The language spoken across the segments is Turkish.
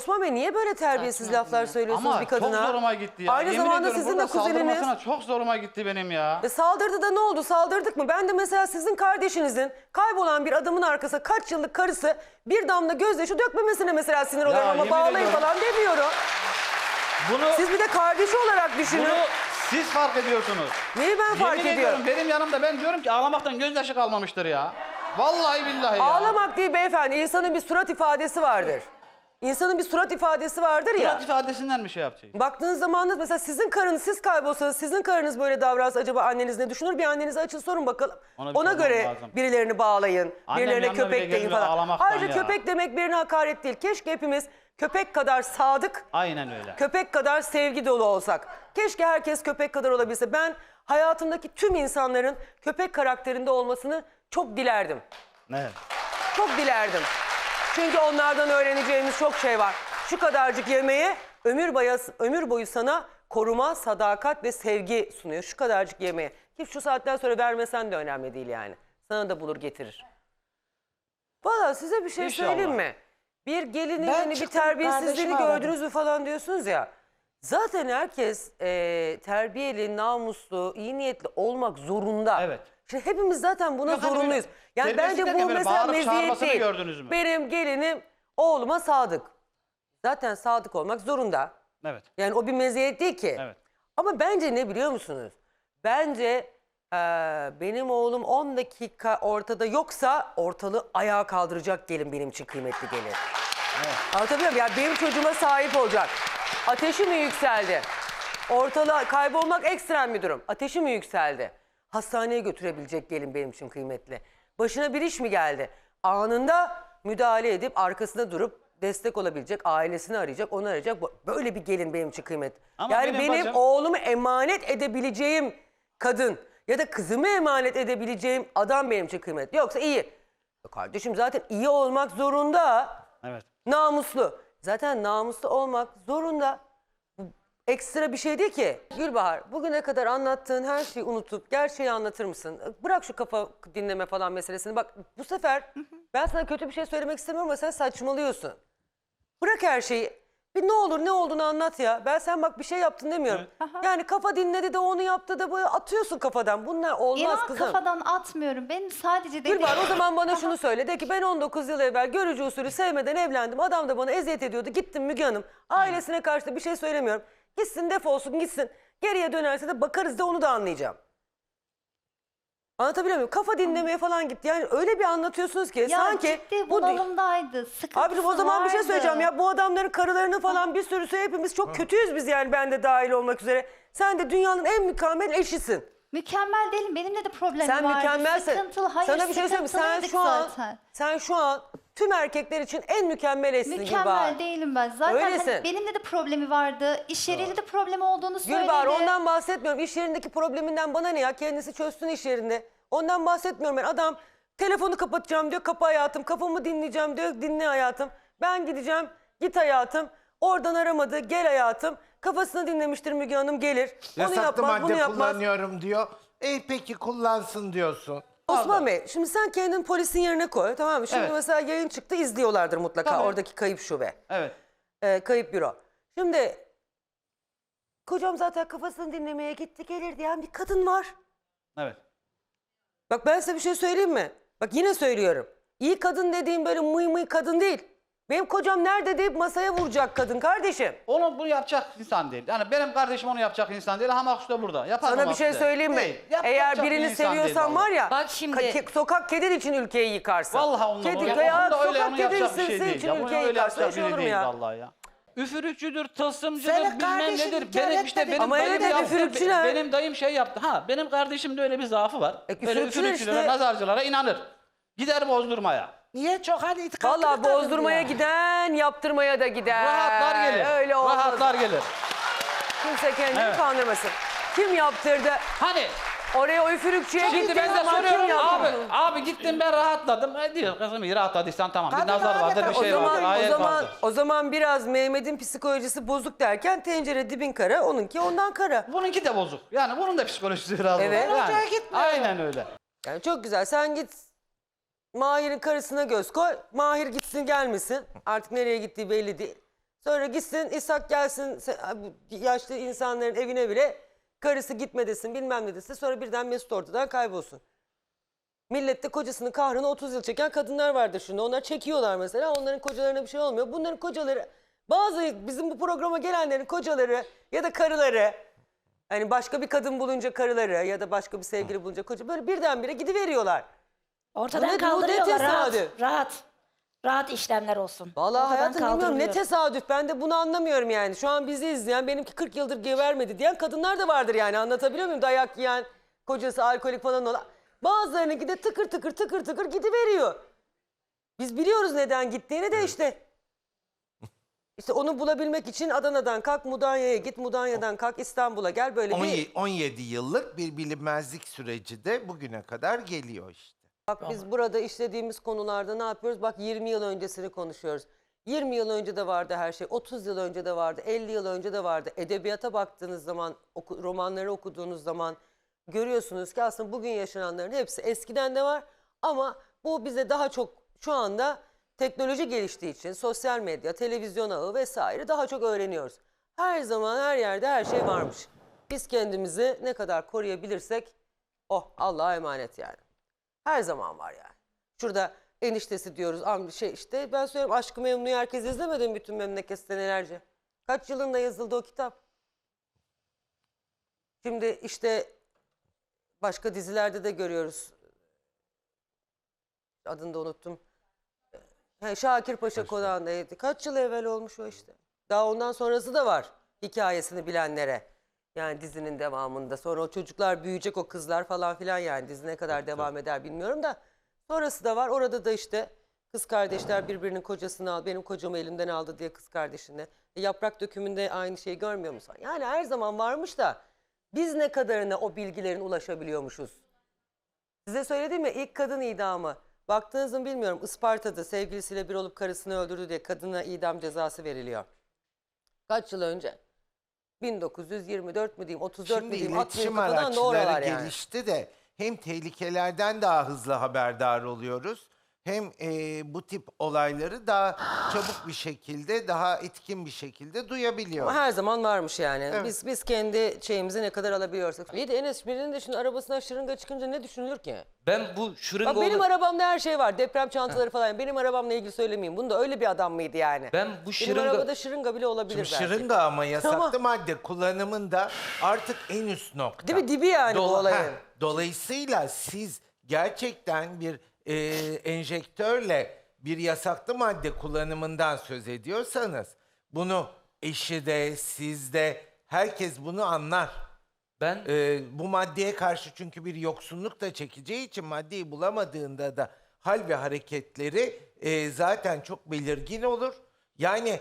Osman Bey niye böyle terbiyesiz laflar söylüyorsunuz Ama bir kadına? çok zoruma gitti ya. Aynı Yemin zamanda ediyorum sizin de burada kuzeniniz. saldırmasına çok zoruma gitti benim ya. E saldırdı da ne oldu? Saldırdık mı? Ben de mesela sizin kardeşinizin kaybolan bir adamın arkasına kaç yıllık karısı bir damla gözyaşı dökmemesine mesela sinir oluyorum ama yemin bağlayın ediyorum. falan demiyorum. Bunu, Siz bir de kardeşi olarak düşünün. bunu siz fark ediyorsunuz. Neyi ben fark Yemin ediyorum? ediyorum benim yanımda ben diyorum ki ağlamaktan gözyaşı kalmamıştır ya. Vallahi billahi ya. Ağlamak değil beyefendi. İnsanın bir surat ifadesi vardır. İnsanın bir surat ifadesi vardır ya. Surat ifadesinden mi şey yapacağız? Baktığınız zaman mesela sizin karınız siz kaybolsanız sizin karınız böyle davransa acaba anneniz ne düşünür? Bir annenize açın sorun bakalım. Ona bir Ona göre lazım. birilerini bağlayın. Annem birilerine köpek deyin falan. Ayrıca ya. köpek demek birine hakaret değil. Keşke hepimiz köpek kadar sadık, Aynen öyle. köpek kadar sevgi dolu olsak. Keşke herkes köpek kadar olabilse. Ben hayatımdaki tüm insanların köpek karakterinde olmasını çok dilerdim. Evet. Çok dilerdim. Çünkü onlardan öğreneceğimiz çok şey var. Şu kadarcık yemeğe ömür boyu, ömür boyu sana koruma, sadakat ve sevgi sunuyor. Şu kadarcık yemeğe. Ki şu saatten sonra vermesen de önemli değil yani. Sana da bulur getirir. Valla size bir şey İnşallah. söyleyeyim mi? Bir gelinin Ben hani bir çıktım, terbiyesizliğini kardeşimi gördünüz mü falan diyorsunuz ya. Zaten herkes e, terbiyeli, namuslu, iyi niyetli olmak zorunda. Evet. Şimdi hepimiz zaten buna Yok hani zorunluyuz. böyle Yani bence terbiyesizlikten bu böyle mesela bağırıp meziyet çağırmasını değil. gördünüz mü? Benim gelinim oğluma sadık. Zaten sadık olmak zorunda. Evet. Yani o bir meziyet değil ki. Evet. Ama bence ne biliyor musunuz? Bence eee, benim oğlum 10 dakika ortada yoksa ortalığı ayağa kaldıracak gelin benim için kıymetli gelin. Anlatabiliyor muyum? Yani benim çocuğuma sahip olacak. Ateşi mi yükseldi? Ortalığa kaybolmak ekstrem bir durum. Ateşi mi yükseldi? Hastaneye götürebilecek gelin benim için kıymetli. Başına bir iş mi geldi? Anında müdahale edip arkasında durup destek olabilecek, ailesini arayacak, onu arayacak. Böyle bir gelin benim için kıymetli. Ama yani benim benim bacım- oğlumu emanet edebileceğim kadın ya da kızımı emanet edebileceğim adam benim için kıymetli. Yoksa iyi. Kardeşim zaten iyi olmak zorunda. Evet. Namuslu. Zaten namuslu olmak zorunda. Bu Ekstra bir şey değil ki. Gülbahar bugüne kadar anlattığın her şeyi unutup gerçeği anlatır mısın? Bırak şu kafa dinleme falan meselesini. Bak bu sefer ben sana kötü bir şey söylemek istemiyorum ama sen saçmalıyorsun. Bırak her şeyi. Bir ne olur ne olduğunu anlat ya. Ben sen bak bir şey yaptın demiyorum. Yani kafa dinledi de onu yaptı da böyle atıyorsun kafadan. Bunlar olmaz İnan kızım. kafadan atmıyorum. Benim sadece dediğim... Gülbahar o zaman bana şunu söyle. De ki ben 19 yıl evvel görücü usulü sevmeden evlendim. Adam da bana eziyet ediyordu. Gittim Müge Hanım. Ailesine karşı da bir şey söylemiyorum. Gitsin defolsun gitsin. Geriye dönerse de bakarız da onu da anlayacağım. Anlatabiliyor muyum? Kafa dinlemeye falan gitti. Yani öyle bir anlatıyorsunuz ki Ya sanki ciddi bu bunalımdaydı. Sıkıntısı Abicim o zaman bir şey vardı. söyleyeceğim ya. Bu adamların karılarını falan bir sürüsü hepimiz çok kötüyüz biz yani ben de dahil olmak üzere. Sen de dünyanın en mükemmel eşisin. Mükemmel değilim. Benimle de problemim Sen vardı. mükemmelsin. Sıkıntılı. Hayır Sana bir şey söyleyeyim mi? Sen sıkıntılıydık şu an, zaten. sen şu an tüm erkekler için en mükemmel eşsin Mükemmel Gülbahar. değilim ben. Zaten hani Öylesin. benimle de problemi vardı. İş yeriyle de problemi olduğunu söyledi. Gülbahar ondan bahsetmiyorum. İş yerindeki probleminden bana ne ya? Kendisi çözsün iş yerinde. Ondan bahsetmiyorum ben. Adam telefonu kapatacağım diyor. Kapı hayatım. Kafamı dinleyeceğim diyor. Dinle hayatım. Ben gideceğim. Git hayatım. Oradan aramadı. Gel hayatım. Kafasını dinlemiştir Müge Hanım gelir. Onu Yasaklı madde yapmaz. kullanıyorum diyor. E peki kullansın diyorsun. Osman Bey şimdi sen kendin polisin yerine koy tamam mı? Şimdi Evet. mesela yayın çıktı izliyorlardır mutlaka Tabii. oradaki kayıp şube. Evet. e, kayıp büro. Şimdi kocam zaten kafasını dinlemeye gitti gelir diyen bir kadın var. Evet. Bak ben size bir şey söyleyeyim mi? Bak yine söylüyorum. İyi kadın dediğim böyle mıy mıy kadın değil. Benim kocam nerede deyip masaya vuracak kadın kardeşim. Onu bunu yapacak insan değil. Yani benim kardeşim onu yapacak insan değil. Hamak da burada. Yapar Sana bir şey söyleyeyim mi? Değil. Yap- Eğer birini seviyorsan var ya Bak şimdi- ka- ke- sokak kedin için ülkeyi yıkarsın. Vallahi onunla Kedi, onu, ya, onu da öyle sokak onu yapacak bir şey değil. için Ya bunu ülkeyi öyle yıkarsın. yapacak Öyle şey biri olur mu değil ya? vallahi ya. Üfürükçüdür, tılsımcıdır, Senin bilmem kardeşin nedir. Benim işte benim Ama dayım evet, yaptı. üfürükçüler. Benim dayım şey yaptı. Ha benim kardeşimde öyle bir zaafı var. E, Böyle üfürükçüler üfürükçülere, işte. nazarcılara inanır. Gider bozdurmaya. Niye çok hani itikatlı Vallahi bir kadın bozdurmaya ya. giden yaptırmaya da gider. Rahatlar gelir. Öyle olmaz. Rahatlar gelir. Kimse kendini Evet. kandırmasın. Kim yaptırdı? Hani Oraya o üfürükçüye Şimdi gittiğin ben de kim soruyorum abi, yaptırdı? abi gittim ben rahatladım. E diyor kızım iyi rahatladıysan tamam. Bir Tabii nazar vardır, bir. O şey zaman, vardır, o ayet zaman, vardır. o zaman biraz Mehmet'in psikolojisi bozuk derken tencere dibin kara, onunki ondan kara. Bununki de bozuk. Yani bunun da psikolojisi biraz Evet. bozuk. Hocaya Yani, gitmiyor. aynen öyle. Yani çok güzel. Sen git Mahir'in karısına göz koy. Mahir gitsin gelmesin. Artık nereye gittiği belli değil. Sonra gitsin İshak gelsin yaşlı insanların evine bile karısı gitme desin bilmem ne desin. Sonra birden Mesut ortadan kaybolsun. Millette kocasının kahrını 30 yıl çeken kadınlar vardır şimdi. Onlar çekiyorlar mesela. Onların kocalarına bir şey olmuyor. Bunların kocaları bazı bizim bu programa gelenlerin kocaları ya da karıları hani başka bir kadın bulunca karıları ya da başka bir sevgili bulunca koca böyle birdenbire gidiveriyorlar. Ortadan ne- bu ne kaldırıyorlar rahat. tesadüf? Rahat. Rahat işlemler olsun. Vallahi Ortadan hayatım bilmiyorum ne kaldırılıyor. tesadüf ben de bunu anlamıyorum yani. Şu an bizi izleyen benimki 40 yıldır gevermedi diyen kadınlar da vardır yani anlatabiliyor muyum? Dayak yiyen, kocası alkolik falan olan. Bazılarınınki de tıkır tıkır tıkır tıkır gidiveriyor. Biz biliyoruz neden gittiğini de işte. İşte onu bulabilmek için Adana'dan kalk Mudanya'ya git, Mudanya'dan kalk İstanbul'a gel böyle bir... 17, 17 yıllık bir bilinmezlik süreci de bugüne kadar geliyor işte. Bak biz burada işlediğimiz konularda ne yapıyoruz? Bak 20 yıl öncesini konuşuyoruz. 20 yıl önce de vardı her şey. 30 yıl önce de vardı. 50 yıl önce de vardı. Edebiyata baktığınız zaman, oku- romanları okuduğunuz zaman görüyorsunuz ki aslında bugün yaşananların hepsi eskiden de var. Ama bu bize daha çok şu anda teknoloji geliştiği için sosyal medya, televizyon ağı vesaire daha çok öğreniyoruz. Her zaman her yerde her şey varmış. Biz kendimizi ne kadar koruyabilirsek oh Allah'a emanet yani. Her zaman var yani. Şurada eniştesi diyoruz amca şey işte ben söylüyorum Aşkı Memnu'yu herkes izlemedi mi bütün memleket senelerce? Kaç yılında yazıldı o kitap? Şimdi işte başka dizilerde de görüyoruz. Adını da unuttum. He, Şakir Paşa konağındaydı. Kaç yıl evvel olmuş o işte. Daha ondan sonrası da var hikayesini bilenlere. Yani dizinin devamında. Sonra o çocuklar büyüyecek o kızlar falan filan yani dizi ne kadar devam eder bilmiyorum da. Sonrası da var. Orada da işte kız kardeşler birbirinin kocasını al. Benim kocamı elimden aldı diye kız kardeşine. E, yaprak dökümünde aynı şeyi görmüyor musun? Yani her zaman varmış da biz ne kadarına o bilgilerin ulaşabiliyormuşuz? Size söyledim ya ilk kadın idamı. Baktığınızı mı bilmiyorum Isparta'da sevgilisiyle bir olup karısını öldürdü diye kadına idam cezası veriliyor. Kaç yıl önce? 1924 mü diyeyim 34 Şimdi mü diyeyim 60 iletişim falan da araçları oralar yani. gelişti de hem tehlikelerden daha hızlı haberdar oluyoruz hem e, bu tip olayları daha çabuk bir şekilde, daha etkin bir şekilde Ama duyabiliyoruz. her zaman varmış yani. Evet. Biz biz kendi şeyimizi ne kadar alabiliyorsak. İyi de Enes birinin de şimdi arabasından şırınga çıkınca ne düşünülür ki? Ben bu şırınga Bak benim arabamda her şey var. Deprem çantaları falan. Benim arabamla ilgili söylemeyeyim. Bunda öyle bir adam mıydı yani? ben bu Benim şırınga arabada şırınga bile olabilir Şimdi belki. şırınga ama yasaklı Ama- madde kullanımında artık en üst nokta. Değil mi? Dibi yani bu Dola- olayın. Heh, dolayısıyla siz gerçekten bir e, enjektörle bir yasaklı madde kullanımından söz ediyorsanız bunu eşi de siz de herkes bunu anlar. ben E, bu maddeye karşı çünkü bir yoksunluk da çekeceği için maddeyi bulamadığında da hal ve hareketleri e, zaten çok belirgin olur. Yani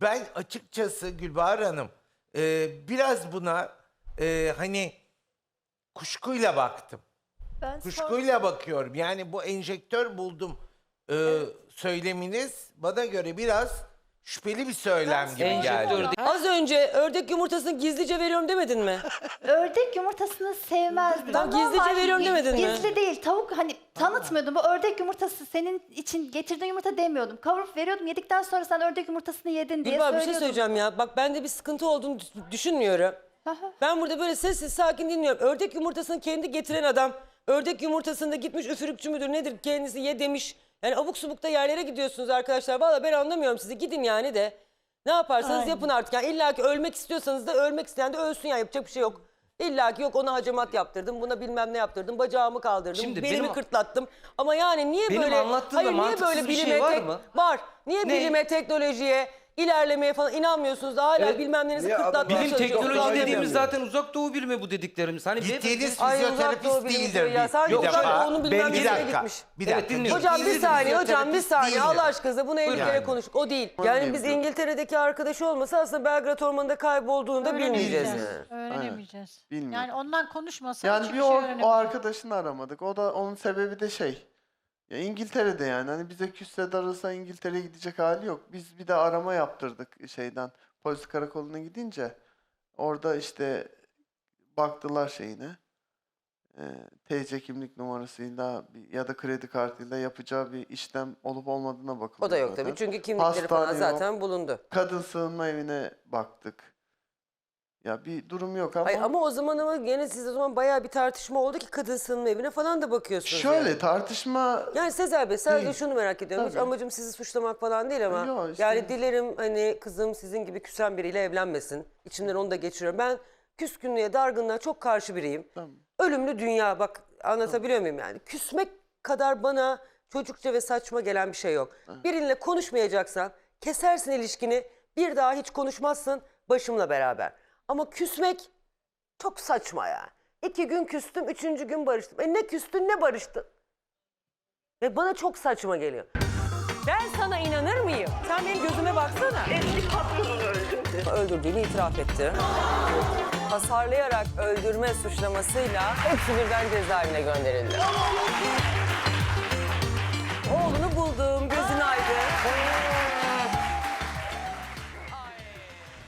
ben açıkçası Gülbahar Hanım e, biraz buna e, hani kuşkuyla baktım. Ben Kuşkuyla bakıyorum. Yani bu enjektör buldum e, söyleminiz bana göre biraz şüpheli bir söylem gibi enjektör geldi. değil. Az önce ördek yumurtasını gizlice veriyorum demedin mi? ördek yumurtasını sevmezdim. Tamam, Ama gizlice normal- veriyorum demedin mi? Gizli değil. Tavuk hani tanıtmıyordum. Bu ördek yumurtası senin için getirdiğin yumurta demiyordum. Kavurup veriyordum. Yedikten sonra sen ördek yumurtasını yedin diye Gülbahar bir söylüyordum. şey söyleyeceğim ya. Bak bende bir sıkıntı olduğunu düş- düşünmüyorum. Aha. Ben burada böyle sessiz sakin dinliyorum. Ördek yumurtasını kendi getiren adam ördek yumurtasında gitmiş üfürükçü müdür nedir kendisi ye demiş. Yani abuk subukta yerlere gidiyorsunuz arkadaşlar. Valla ben anlamıyorum sizi. Gidin yani de. Ne yaparsanız Aynen. yapın artık. Yani illa ki ölmek istiyorsanız da ölmek isteyen de ölsün ya yapacak bir şey yok. İlla ki yok ona hacamat yaptırdım, buna bilmem ne yaptırdım, bacağımı kaldırdım, Şimdi belimi benim- kırtlattım. Ama yani niye Benim böyle... anlattığımda Hayır niye mantıksız böyle bir şey bilime var mı? Var. Niye Ne? bilime, teknolojiye, ilerlemeye falan inanmıyorsunuz da hala Evet. bilmem nenizi Niye bilim çalışıyorsunuz. teknoloji dediğimiz zaten uzak doğu bilimi bu dediklerimiz. Hani Gittiğiniz Ay, uzak fizyoterapist doğu bilimi değildir diyor ya. bir, Sanki bir uzak doğunun bilmem bir nesine dakika, gitmiş. bir Evet, dakika. dinliyorum. Hocam bir Gittiğiniz saniye hocam bir fizyoterapist saniye değildir. Allah aşkına bunu 50 kere Yani. konuştuk. O değil. Yani biz. İngiltere'deki arkadaşı olmasa aslında Belgrad Ormanı'nda kaybolduğunu da bilmeyeceğiz. Öğrenemeyeceğiz. Bilmiyorum. Yani ondan konuşmasak Yani hiçbir bir şey o, o öğrenemeyeceğiz. arkadaşını aramadık. O da onun sebebi de şey. Ya İngiltere'de yani hani bize küsse darılsa İngiltere'ye gidecek hali yok. Biz bir de arama yaptırdık şeyden. Polis karakoluna gidince orada işte baktılar şeyine. e, TC kimlik numarasıyla bir- ya da kredi kartıyla yapacağı bir işlem olup olmadığına bakılıyor. O da yok zaten. tabii çünkü kimlikleri falan Hastane yok. zaten bulundu. Kadın sığınma evine baktık. Ya bir durum yok ama, Ay, ama o zaman ama gene siz o zaman bayağı bir tartışma oldu ki kadın sığınma evine falan da bakıyorsunuz. şöyle yani. tartışma Yani Sezer Bey sadece Değil. şunu merak ediyorum. Hiç Tabii. amacım sizi suçlamak falan değil ama. Yok, işte- Yani dilerim hani kızım sizin gibi küsen biriyle evlenmesin. İçimden onu da geçiriyorum. Ben küskünlüğe, dargınlığa çok karşı biriyim. Tamam. Ölümlü dünya bak anlatabiliyor muyum yani? Küsmek kadar bana çocukça ve saçma gelen bir şey yok. Biriyle konuşmayacaksan kesersin ilişkini bir daha hiç konuşmazsın başımla beraber. Ama küsmek çok saçma ya. İki gün küstüm, üçüncü gün barıştım. E ne küstün ne barıştın? Ve bana çok saçma geliyor. Ben sana inanır mıyım? Sen benim gözüme baksana. Eski patronunu öldürdü. Öldürdüğünü itiraf etti. Hasarlayarak öldürme suçlamasıyla hepsi birden cezaevine gönderildi.